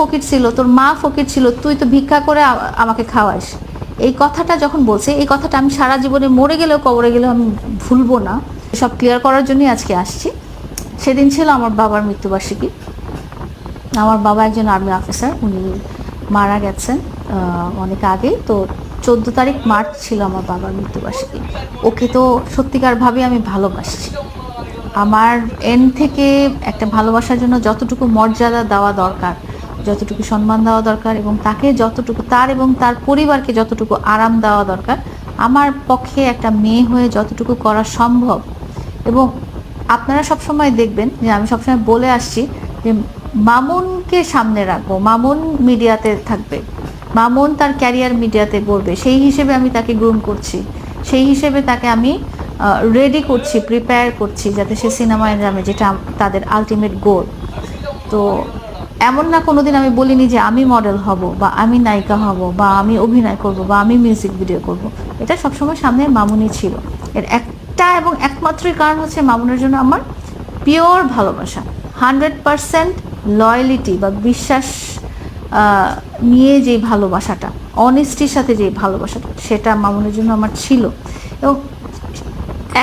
ফকির ছিল, তোর মা ফকির ছিল, তুই তো ভিক্ষা করে আমাকে খাওয়াস। এই কথাটা যখন বলছে, এই কথাটা আমি সারা জীবনে মরে গেলেও, কবরে গেলেও আমি ভুলবো না। সব ক্লিয়ার করার জন্যই আজকে আসছি। সেদিন ছিল আমার বাবার মৃত্যুবার্ষিকী। আমার বাবা একজন আর্মি অফিসার উনি মারা গেছেন অনেক আগে তো চোদ্দ তারিখ মার্চ ছিল আমার বাবার মৃত্যুবার্ষিকী। ওকে তো সত্যিকারভাবে আমি ভালোবাসছি। আমার এন থেকে একটা ভালোবাসার জন্য যতটুকু মর্যাদা দেওয়া দরকার যতটুকু সম্মান দেওয়া দরকার এবং তাকে যতটুকু তার এবং তার পরিবারকে যতটুকু আরাম দেওয়া দরকার, আমার পক্ষে একটা মেয়ে হয়ে যতটুকু করা সম্ভব। এবং আপনারা সবসময় দেখবেন যে আমি সবসময় বলে আসছি যে মামুনকে সামনে রাখব, মামুন মিডিয়াতে থাকবে, মামুন তার ক্যারিয়ার মিডিয়াতে করবে সেই হিসেবে আমি তাকে গ্রুম করছি, সেই হিসেবে তাকে আমি রেডি করছি প্রিপেয়ার করছি যাতে সে সিনেমায় যাবে যেটা তাদের আলটিমেট গোল তো এমন না কোনোদিন আমি বলিনি যে আমি মডেল হব বা আমি নায়িকা হব বা আমি অভিনয় করব বা আমি মিউজিক ভিডিও করব। এটা সবসময় সামনে মামুনি ছিল। এর একটা এবং একমাত্রই কারণ হচ্ছে মামুনের জন্য আমার পিওর ভালোবাসা। হান্ড্রেড পারসেন্ট লয়ালিটি বা বিশ্বাস নিয়ে যে ভালোবাসাটা অনেস্টির সাথে যে ভালোবাসাটা, সেটা মামুনের জন্য আমার ছিল। এবং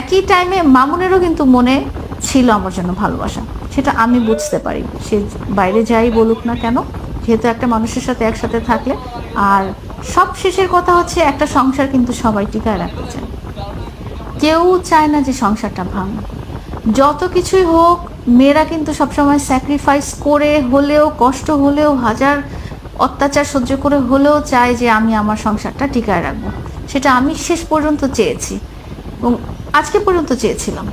একই টাইমে মামুনেরও কিন্তু মনে ছিল আমার জন্য ভালোবাসা। সেটা আমি বুঝতে পারি। সে বাইরে যাই বলুক না কেন, যেহেতু একটা মানুষের সাথে একসাথে থাকলে। আর সব শেষের কথা হচ্ছে, একটা সংসার কিন্তু সবাই টিকায় রাখতে চায়। কেউ চায় না যে সংসারটা ভাঙুক যত কিছুই হোক, মেয়েরা কিন্তু সবসময় স্যাক্রিফাইস করে হলেও, কষ্ট হলেও, হাজার অত্যাচার সহ্য করে হলেও চায় যে আমি আমার সংসারটা টিকায় রাখব। সেটা আমি শেষ পর্যন্ত চেয়েছি। এবং আজকে পর্যন্ত চেয়েছিলাম।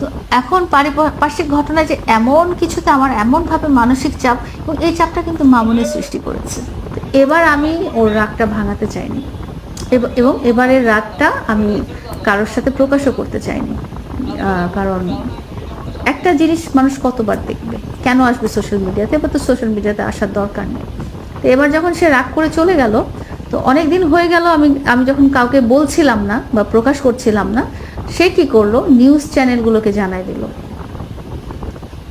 তো এখন পারিপার্শ্বিক ঘটনা যে এমন কিছুতে আমার এমনভাবে মানসিক চাপ এবং এই চাপটা কিন্তু মামুনের সৃষ্টি করেছে। এবার আমি ওর রাগটা ভাঙাতে চাইনি এব- এবং এবারের রাগটা আমি কারোর সাথে প্রকাশও করতে চাইনি। কারণ একটা জিনিস মানুষ কতবার দেখবে? কেন আসবে সোশ্যাল মিডিয়াতে এবার তো সোশ্যাল মিডিয়াতে আসার দরকার নেই। তো এবার যখন সে রাগ করে চলে গেল, তো অনেক দিন হয়ে গেল আমি আমি যখন কাউকে বলছিলাম না বা প্রকাশ করছিলাম না সে কি করল? নিউজ চ্যানেলগুলোকে জানাই দিল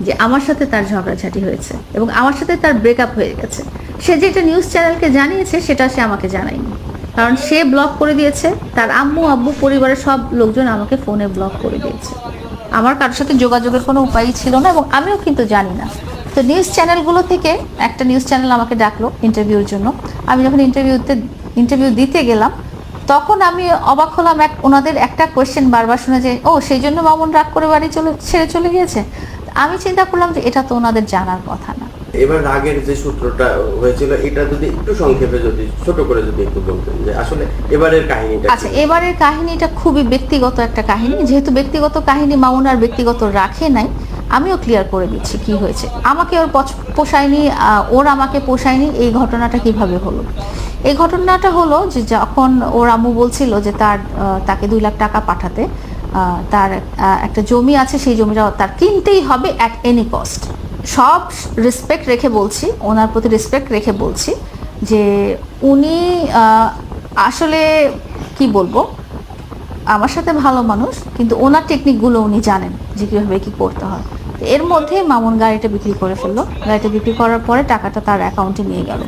যে আমার সাথে তার ঝগড়াঝাটি হয়েছে এবং আমার সাথে তার ব্রেকআপ হয়ে গেছে। সে যেটা নিউজ চ্যানেলকে জানিয়েছে, সেটা সে আমাকে জানায়নি। কারণ সে ব্লক করে দিয়েছে, তার আম্মু, আব্বু, পরিবারের সব লোকজন আমাকে ফোনে ব্লক করে দিয়েছে। আমার কারোর সাথে যোগাযোগের কোনো উপায়ই ছিল না এবং আমিও কিন্তু জানি না। তো নিউজ চ্যানেলগুলো থেকে একটা নিউজ চ্যানেল আমাকে ডাকলো ইন্টারভিউর জন্য। আমি যখন ইন্টারভিউতে ইন্টারভিউ দিতে গেলাম তখন আমি অবাক হলাম এক ওনাদের একটা কোয়েশ্চেন বারবার শুনে যে ও সেই জন্য মামুন রাগ করে বাড়ি চলে ছেড়ে চলে গিয়েছে? আমি চিন্তা করলাম যে এটা তো ওনাদের জানার কথা না। এবার রাগের যে সূত্রটা হয়েছিল এটা যদি একটু সংক্ষেপে যদি ছোট করে যদি একটু বলতেন যে আসলে এবারের কাহিনীটা আচ্ছা এবারের কাহিনীটা খুবই ব্যক্তিগত একটা কাহিনী। যেহেতু ব্যক্তিগত কাহিনী মামুন আর ব্যক্তিগত রাখে নাই আমিও ক্লিয়ার করে দিচ্ছি কি হয়েছে। আমাকে ওর পছ- পোষায়নি ওর আমাকে পোষায়নি এই ঘটনাটা কীভাবে হলো? এই ঘটনাটা হলো যে যখন ওর আম্মু বলছিল যে তার তাকে দুই লাখ টাকা পাঠাতে তার একটা জমি আছে, সেই জমিটা তার কিনতেই হবে অ্যাট এনি কস্ট সব রেসপেক্ট রেখে বলছি, ওনার প্রতি রেসপেক্ট রেখে বলছি যে উনি আসলে কি বলব, আমার সাথে ভালো মানুষ, কিন্তু ওনার টেকনিকগুলো উনি জানেন যে কীভাবে কী করতে হয়। এর মধ্যে মামুন গাড়িটা বিক্রি করে ফেলল। গাড়িটা বিক্রি করার পরে টাকাটা তার অ্যাকাউন্টে নিয়ে গেল।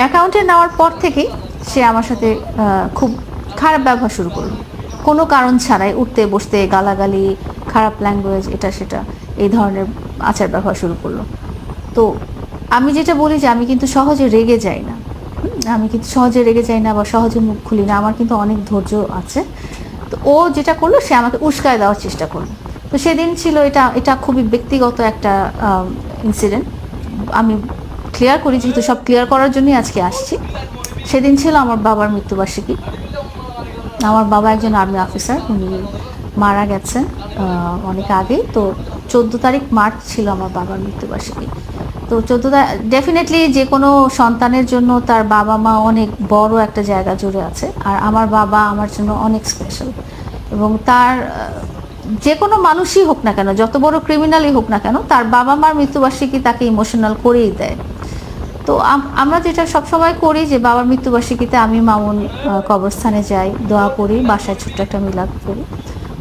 অ্যাকাউন্টে নেওয়ার পর থেকেই সে আমার সাথে খুব খারাপ ব্যবহার শুরু করল। কোনো কারণ ছাড়াই উঠতে, বসতে, গালাগালি, খারাপ ল্যাঙ্গুয়েজ এটা সেটা, এই ধরনের আচার ব্যবহার শুরু করল। তো আমি যেটা বলি যে আমি কিন্তু সহজে রেগে যাই না। আমি কিন্তু সহজে রেগে যাই না বা সহজে মুখ খুলি না, আমার কিন্তু অনেক ধৈর্য আছে। তো ও যেটা করল, সে আমাকে উস্কায় দেওয়ার চেষ্টা করল। তো সেদিন ছিল এটা এটা খুবই ব্যক্তিগত একটা ইনসিডেন্ট আমি ক্লিয়ার করি, যেহেতু সব ক্লিয়ার করার জন্যই আজকে আসছি। সেদিন ছিল আমার বাবার মৃত্যুবার্ষিকী। আমার বাবা একজন আর্মি অফিসার উনি মারা গেছেন অনেক আগেই তো চোদ্দ তারিখ মার্চ ছিল আমার বাবার মৃত্যুবার্ষিকী। তো চোদ্দ ডেফিনেটলি যে কোনো সন্তানের জন্য তার বাবা মা অনেক বড় একটা জায়গা জুড়ে আছে। আর আমার বাবা আমার জন্য অনেক স্পেশাল এবং তার যে কোনো মানুষই হোক না কেন, যত বড় ক্রিমিনালই হোক না কেন, তার বাবা মার মৃত্যুবার্ষিকী তাকে ইমোশনাল করেই দেয়। তো আমরা যেটা সবসময় করি যে বাবার মৃত্যুবার্ষিকীতে আমি মামুন কবরস্থানে যাই, দোয়া করি, বাসায় ছোট্ট একটা মিলাদ করি।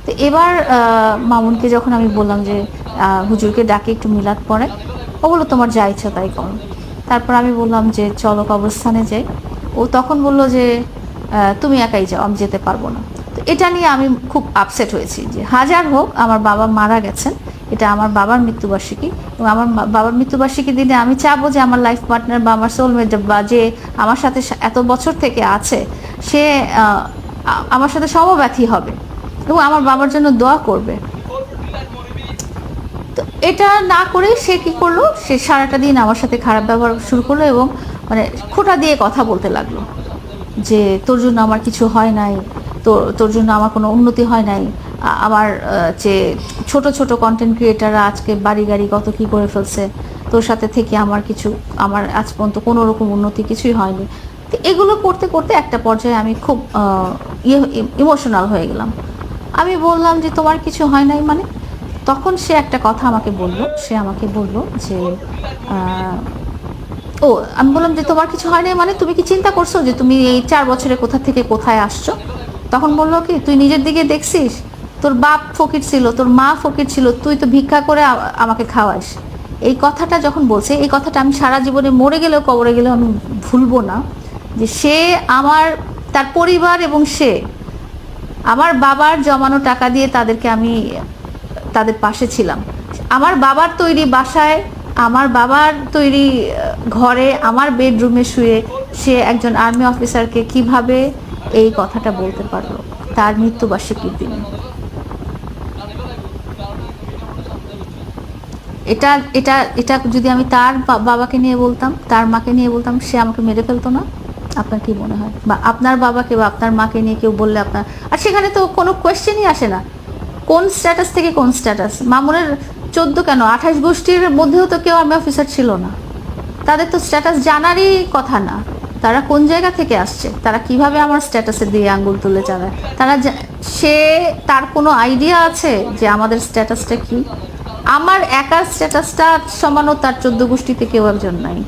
তো এবার মামুনকে যখন আমি বললাম যে হুজুরকে ডাকে একটু মিলাদ পড়ে, ও বলল, তোমার যা ইচ্ছা তাই করো। তারপর আমি বললাম যে, চলো কবরস্থানে যাই। ও তখন বলল যে তুমি একাই যাও, আমি যেতে পারব না। এটা নিয়ে আমি খুব আপসেট হয়েছি যে হাজার হোক, আমার বাবা মারা গেছেন, এটা আমার বাবার মৃত্যুবার্ষিকী এবং আমার বাবার মৃত্যুবার্ষিকী দিনে আমি চাবো যে আমার লাইফ পার্টনার বা আমার সোলমেট বা যে আমার সাথে এত বছর থেকে আছে, সে আমার সাথে সমব্যথী হবে এবং আমার বাবার জন্য দোয়া করবে। তো এটা না করে সে কি করল? সে সারাটা দিন আমার সাথে খারাপ ব্যবহার শুরু করল এবং মানে খোটা দিয়ে কথা বলতে লাগল যে তোর জন্য আমার কিছু হয় নাই তোর তোর জন্য আমার কোনো উন্নতি হয় নাই। আমার যে ছোট ছোট কন্টেন্ট ক্রিয়েটাররা আজকে বাড়ি, গাড়ি কত কি করে ফেলছে, তোর সাথে থেকে আমার কিছু, আমার আজ পর্যন্ত কোনো রকম উন্নতি কিছুই হয়নি। তো এগুলো করতে করতে একটা পর্যায়ে আমি খুব ইয়ে ইমোশনাল হয়ে গেলাম। আমি বললাম যে, তোমার কিছু হয় নাই মানে? তখন সে একটা কথা আমাকে বলল, সে আমাকে বলল যে ও, আমি বললাম যে, তোমার কিছু হয় নাই মানে? তুমি কি চিন্তা করছ যে, তুমি এই চার বছরে কোথা থেকে কোথায় আসছো? তখন বলল কি, তুই নিজের দিকে দেখছিস? তোর বাপ ফকির ছিল, তোর মা ফকির ছিল, তুই তো ভিক্ষা করে আমাকে খাওয়াস। এই কথাটা যখন বলছে, এই কথাটা আমি সারা জীবনে মরে গেলেও, কবরে গেলেও আমি ভুলবো না যে সে আমার, তার পরিবার এবং সে আমার বাবার জমানো টাকা দিয়ে তাদেরকে আমি, তাদের পাশে ছিলাম। আমার বাবার তৈরি বাসায়, আমার বাবার তৈরি ঘরে, আমার বেডরুমে শুয়ে সে একজন আর্মি অফিসারকে কীভাবে এই কথাটা বলতে পারল তার মৃত্যুবার্ষিকীর দিনে। এটা এটা এটা যদি আমি তার বাবাকে নিয়ে বলতাম, তার মাকে নিয়ে বলতাম, সে আমাকে মেরে ফেলতো না? আপনার কি মনে হয়? বা আপনার বাবাকে বা আপনার মাকে নিয়ে কেউ বললে আপনার আর সেখানে তো কোনো কোয়েশ্চেনই আসে না। কোন স্ট্যাটাস থেকে কোন স্ট্যাটাস মামুনের চোদ্দ কেন? আঠাশ গোষ্ঠীর মধ্যেও তো কেউ আর্মি অফিসার ছিল না। তাদের তো স্ট্যাটাস জানারই কথা না। তারা কোন জায়গা থেকে আসছে? তারা কীভাবে আমার স্ট্যাটাসে দিয়ে আঙ্গুল তুলে চালায়? তারা সে তার কোনো আইডিয়া আছে যে আমাদের স্ট্যাটাসটা কি? আমার একার স্ট্যাটাসটা সমানও তার চোদ্দ গোষ্ঠীতে কেউ একজন নাই।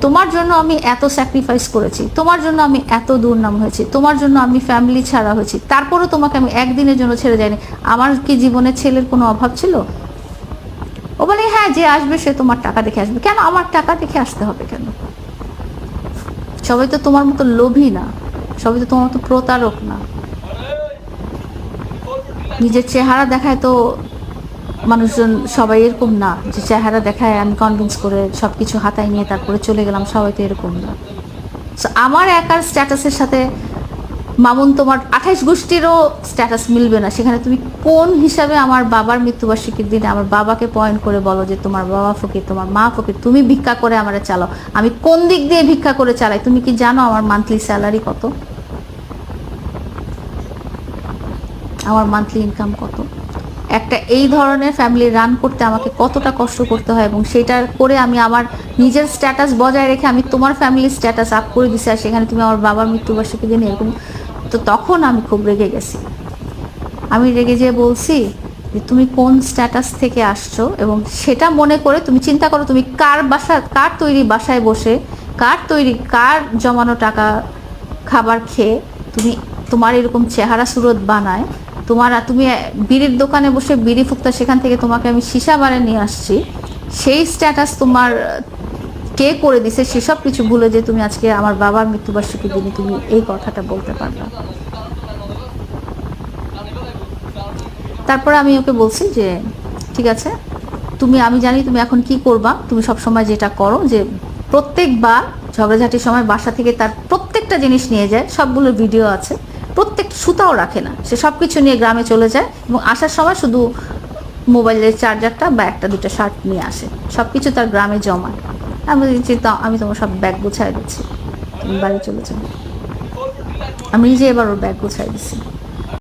তোমার জন্য আমি এত স্যাক্রিফাইস করেছি। তোমার জন্য আমি এত দুর্নাম হয়েছি। তোমার জন্য আমি ফ্যামিলি ছাড়া হয়েছি। তারপরেও তোমাকে আমি একদিনের জন্য ছেড়ে যাইনি। আমার কি জীবনে ছেলের কোনো অভাব ছিল? ও বলে হ্যাঁ যে আসবে সে তোমার টাকা দেখে আসবে। কেন? আমার টাকা দেখে আসতে হবে কেন? সবাই তো তোমার মতো লোভী না। সবাই তো তোমার মতো প্রতারক না। নিজের চেহারা দেখায় তো মানুষজন সবাই এরকম না। যে চেহারা দেখায় আমি কনভিন্স করে সব কিছু হাতায় নিয়ে তারপরে চলে গেলাম, সবাই তো এরকম না। আমার একার স্ট্যাটাসের সাথে মামুন, তোমার আঠাইশ গোষ্ঠীরও স্ট্যাটাস মিলবে না। সেখানে তুমি কোন হিসাবে আমার বাবার মৃত্যুবার্ষিকীর দিনে আমার বাবাকে পয়েন্ট করে বলো যে তোমার বাবা ফকির, তোমার মা ফকির, তুমি ভিক্ষা করে আমারে চালাও। আমি কোন দিক দিয়ে ভিক্ষা করে চালাই? তুমি কি জানো আমার মান্থলি স্যালারি কত? আমার মান্থলি ইনকাম কত? একটা এই ধরনের ফ্যামিলি রান করতে আমাকে কতটা কষ্ট করতে হয় এবং সেটা করে আমি আমার নিজের স্ট্যাটাস বজায় রেখে আমি তোমার ফ্যামিলির স্ট্যাটাস আপ করে দিছি, আর সেখানে তুমি আমার বাবার মৃত্যুবার্ষিকী দিনে এরকম তো তখন আমি খুব রেগে গেছি। আমি রেগে যেয়ে বলছি যে, তুমি কোন স্ট্যাটাস থেকে আসছো এবং সেটা মনে করে তুমি চিন্তা করো, তুমি কার বাসা, কার তৈরি বাসায় বসে, কার তৈরি, কার জমানো টাকা, খাবার খেয়ে তুমি তোমার এরকম চেহারা সুরত বানায়, তোমার, তুমি বিড়ির দোকানে বসে বিড়ি ফুকতা, সেখান থেকে তোমাকে আমি সীসা বারে নিয়ে আসছি। সেই স্ট্যাটাস তোমার কে করে দিছে সেসব কিছু ভুলে যে তুমি আজকে আমার বাবার মৃত্যুবার্ষিকীর দিনে তুমি এই কথাটা বলতে পারবে। তারপরে আমি ওকে বলছি যে, ঠিক আছে, তুমি, আমি জানি তুমি এখন কি করবা। তুমি সব সময় যেটা করো যে প্রত্যেকবার ঝগড়াঝাটির সময় বাসা থেকে তার প্রত্যেকটা জিনিস নিয়ে যায় সবগুলো ভিডিও আছে। প্রত্যেক সুতাও রাখে না। সে সব কিছু নিয়ে গ্রামে চলে যায় এবং আসার সময় শুধু মোবাইলের চার্জারটা বা একটা দুটো শার্ট নিয়ে আসে। সব কিছু তার গ্রামে জমায়। আমি বলছি "তা আমি তোমার সব ব্যাগ গুছাই দিচ্ছি। তুমি বাড়ি চলে যাও। আমি নিজে এবার ওর ব্যাগ গুছাই দিচ্ছি।